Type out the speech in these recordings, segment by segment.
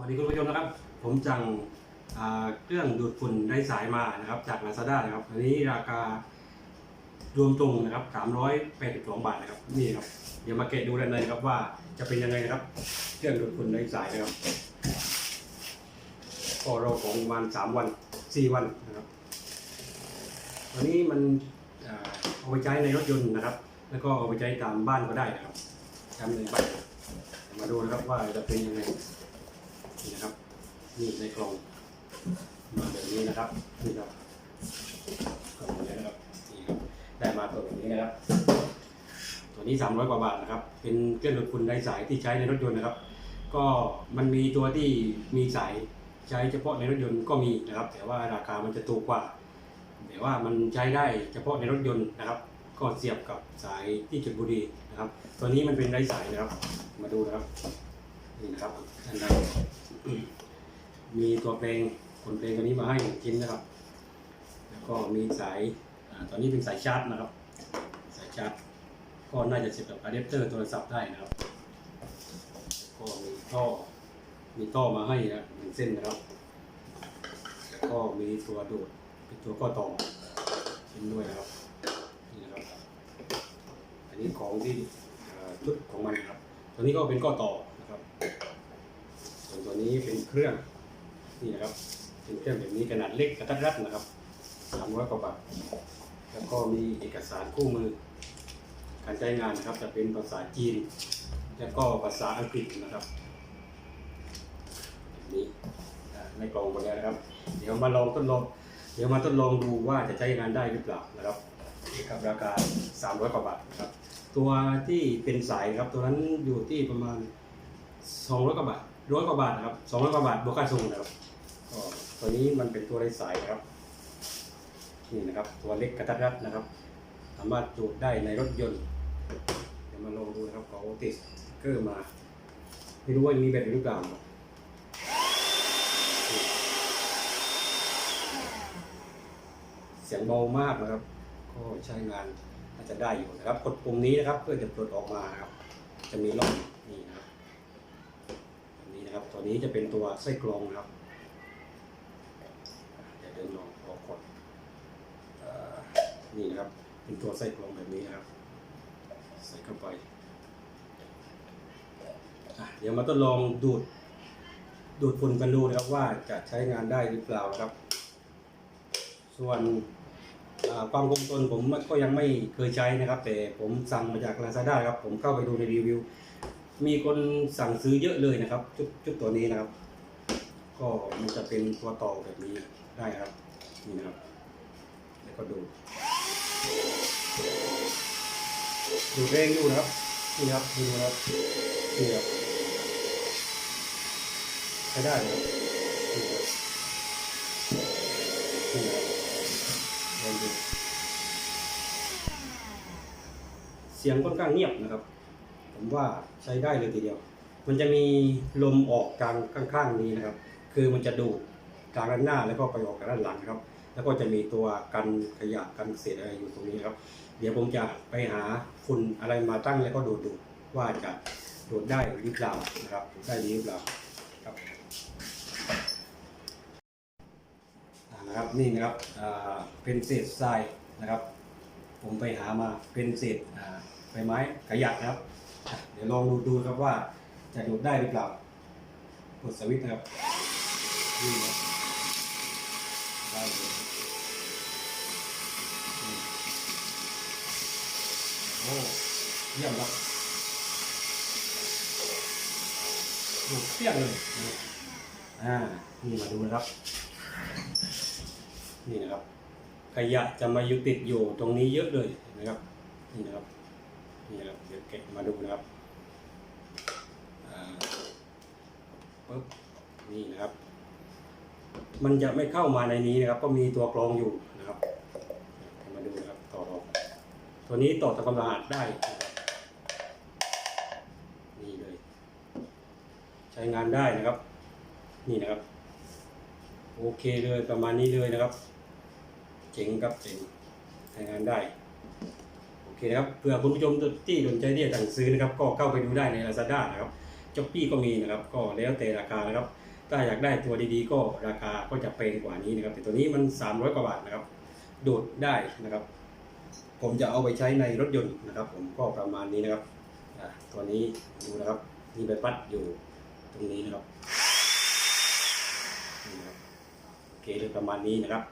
วัสดีคุณผู้ชมนะครับ ผมสั่งเครื่องดูดฝุ่นไร้สายมานะครับ จาก Lazada นะครับ อันนี้ราคารวมตรงนะครับ382 บาทนะครับ นี่ครับ เดี๋ยวมาเกะดูด้านในครับว่าจะเป็นยังไงนะครับ เครื่องดูดฝุ่นไร้สายนะครับก็รอของประมาณ3วัน4วันนะครับวันนี้มันเอาไปใช้ในรถยนต์นะครับ แล้วก็เอาไปใช้ตามบ้านก็ได้นะครับใช้ในบ้านมาดูนะครับว่าจะเป็นยังไง นี่นะครับนี่ในกล่องมาแบบนี้นะครับนี่ครับกล่องนี้นะครับนี่ครับได้มาตัวแบบนี้นะครับ ตัวนี้ 300 กว่าบาทนะครับ เป็นเครื่องดูดฝุ่นไร้สายที่ใช้ในรถยนต์นะครับ ก็มันมีตัวที่มีสายใช้เฉพาะในรถยนต์ก็มีนะครับ แต่ว่าราคามันจะถูกกว่า แต่ว่ามันใช้ได้เฉพาะในรถยนต์นะครับ ก็เสียบกับสายที่จุดบุรีนะครับ ตัวนี้มันเป็นไร้สายนะครับ มาดูนะครับ นี่นะครับอันใดมีตัวเพลงคนเพลงตัวนี้มาให้หนึ่งชิ้นนะครับ แล้วก็มีสายอาตอนนี้เป็นสายชาร์จนะครับ สายชาร์จก็น่าจะเสียบกับอะแดปเตอร์โทรศัพท์ได้นะครับ ก็มีท่อ มีท่อมาให้นะหนึ่งเส้นนะครับ แล้วก็มีตัวดูดเป็นตัวข้อต่อชิ้นด้วยนะครับ นี่นะครับ อันนี้ของที่ชุดของมันนะครับ ตัวนี้ก็เป็นข้อต่อ นะครับส่วนตัวนี้เป็นเครื่องนี่นะครับเป็นเครื่องแบบนี้ขนาดเล็กกระทัดรัดนะครับสามร้อยกว่าบาทแล้วก็มีเอกสารคู่มือ การใช้งานนะครับจะเป็นภาษาจีน แล้วก็ภาษาอังกฤษนะครับนี้อ่ในกล่องหมดแล้วนะครับ เดี๋ยวมาลองทดลองเดี๋ยวมาทดลองดูว่าจะใช้งานได้หรือเปล่านะครับนี่ครับราคา 300กว่าบาทนะครับ ตัวที่เป็นสายครับตัวนั้นอยู่ที่ประมาณ 200กว่าบาทร้อยกว่าบาทนะครับ200กว่าบาทบวกค่าส่งนะครับก็ตัวนี้มันเป็นตัวไร้สายครับนี่นะครับ ตัวเล็กกระทัดรัดนะครับ สามารถจูดได้ในรถยนต์เดี๋ยวมาลองดูนะครับเขาติดสเกอร์มาไม่รู้ว่ามีแบตหรือเปล่าเสียงเบามากนะครับ ก็ใช้งานน่าจะได้อยู่นะครับ กดปุ่มนี้นะครับ เพื่อจะปลดออกมาครับ จะมีร่องนี่นะครับ นี้นะครับ ตัวนี้จะเป็นตัวไส้กรองนะครับเดี๋ยวเดินลองออกดเอ่อนี่นะครับ เป็นตัวไส้กรองแบบนี้นะครับ ใส่เข้าไปเดี๋ยวมาทดลองดูดดูดฝุ่นกันดูนะครับว่าจะใช้งานได้หรือเปล่านะครับ ส่วนความคงทนผมก็ยังไม่เคยใช้นะครับ แต่ผมสั่งมาจาก Lazada ครับ ผมเข้าไปดูในรีวิว มีคนสั่งซื้อเยอะเลยนะครับ ชุดชุดตัวนี้นะครับ ก็มันจะเป็นตัวต่อแบบนี้ได้ครับนี่นะครับ แล้วก็ดู ดูเร่งอยู่นะครับนี่ครับดูนะครับนี่ครับใช้ได้เลยครับนี่ครับนี่ครับลองดูเสียงค่อนข้างเงียบนะครับ ผมว่าใช้ได้เลยทีเดียว มันจะมีลมออกกลางข้างๆนี้นะครับ คือมันจะดูดกลางด้านหน้าแล้วก็ไปออกกลางด้านหลังครับ แล้วก็จะมีตัวกันขยะกันเศษอะไรอยู่ตรงนี้ครับ เดี๋ยวผมจะไปหาฝุ่นอะไรมาตั้งแล้วก็ดูดดูว่าจะดูดได้หรือเปล่านะครับได้หรือเปล่าครับนะครับนี่นะครับเป็นเศษทรายนะครับ ผมไปหามาเป็นเศษใบไม้ขยะนะครับ เดี๋ยวลองดูดูครับว่าจะดูดได้หรือเปล่ากดสวิตช์นะครับนี่นะได้เลยโอ้เยี่ยมครับดูเปี้ยงเลยนะครับอ่านี่มาดูนะครับ นี่นะครับขยะจะมาอยู่ติดอยู่ตรงนี้เยอะเลยนไหมครับนี่นะครับนี่นะครับเดี๋ยวเก็บมาดูนะครับ ปึ๊บนี่นะครับ มันจะไม่เข้ามาในนี้นะครับ ก็มีตัวกรองอยู่นะครับ มาดูนะครับต่อรองตัวนี้ต่อทำความสะอาดได้นะครับนี่เลย ใช้งานได้นะครับ นี่นะครับ โอเคเลยประมาณนี้เลยนะครับ เจ๋งครับเจ๋งใช้งานได้โอเคนะครับเผื่อคุณผู้ชมที่สนใจที่จะสั่งซื้อนะครับ ก็เข้าไปดูได้ใน Lazada นะครับ จ็อปปี้ก็มีนะครับ ก็แล้วแต่ราคานะครับ ถ้าอยากได้ตัวดีๆ ก็ราคาก็จะแพงกว่านี้นะครับ แต่ตัวนี้มัน 300 กว่าบาทนะครับ ดูดได้นะครับ ผมจะเอาไปใช้ในรถยนต์นะครับ ผมก็ประมาณนี้นะครับตัวนี้ดูนะครับมีใบพัดอยู่ตรงนี้นะครับนี่นะครับโอเคเลยประมาณนี้นะครับ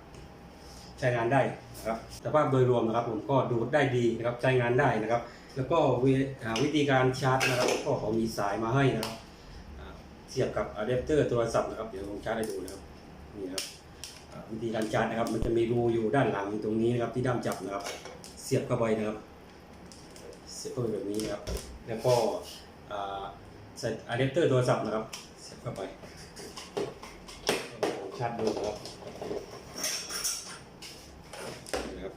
ใช้งานได้นะครับสภาพโดยรวมนะครับผมก็ดูดได้ดีนะครับใช้งานได้นะครับ แล้วก็วิอ่าวิธีการชาร์จนะครับ ก็เขามีสายมาให้นะครับเสียบกับอะแดปเตอร์โทรศัพท์นะครับเดี๋ยวผมชาร์จให้ดูนะครับนี่ครับวิธีการชาร์จนะครับ มันจะมีรูอยู่ด้านหลังตรงนี้นะครับที่ด้ามจับนะครับ เสียบเข้าไปนะครับ เสียบเข้าไปแบบนี้นะครับ แล้วก็ใส่อะแดปเตอร์โทรศัพท์นะครับ เสียบเข้าไปชาร์จดูนะครับนี่นะครับ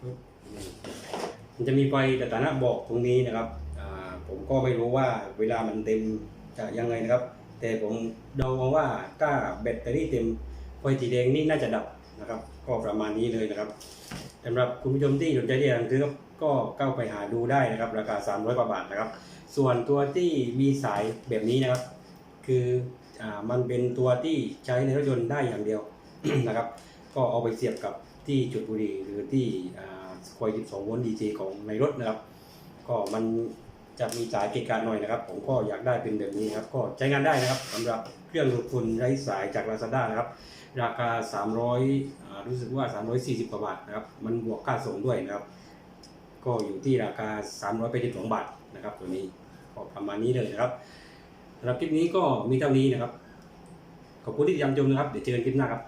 ปึ๊บนี่ มันจะมีไฟแต่ฐานะบอกตรงนี้นะครับผมก็ไม่รู้ว่าเวลามันเต็มจะยังไงนะครับ แต่ผมเดาเอาว่าถ้าแบตเตอรี่เต็มไฟสีแดงนี่น่าจะดับนะครับ ก็ประมาณนี้เลยนะครับสำหรับคุณผู้ชมที่สนใจที่จะสั่งซื้อก็เข้าไปหาดูได้นะครับ ราคา 300กว่าบาทนะครับ ส่วนตัวที่มีสายแบบนี้นะครับ คืออมันเป็นตัวที่ใช้ในรถยนต์ได้อย่างเดียวนะครับ ก็เอาไปเสียบกับที่จุดบุหรี่หรือที่ คอย 12 โวลต์ดีเจของในรถนะครับ ก็มันจะมีสายเกะกะหน่อยนะครับ ผมก็อยากได้เป็นแบบนี้นะครับ ก็ใช้งานได้นะครับสำหรับเครื่องดูดฝุ่นไร้สายจาก Lazada นะครับ ราคา 300อ่ารู้สึกว่า 340 กว่าบาทนะครับ มันบวกค่าส่งด้วยนะครับ ก็อยู่ที่ราคา 382 บาทนะครับตัวนี้ก็ประมาณนี้เลยนะครับสำหรับคลิปนี้ก็มีเท่านี้นะครับ ขอบคุณที่ติดตามชมนะครับ เดี๋ยวเจอกันคลิปหน้าครับ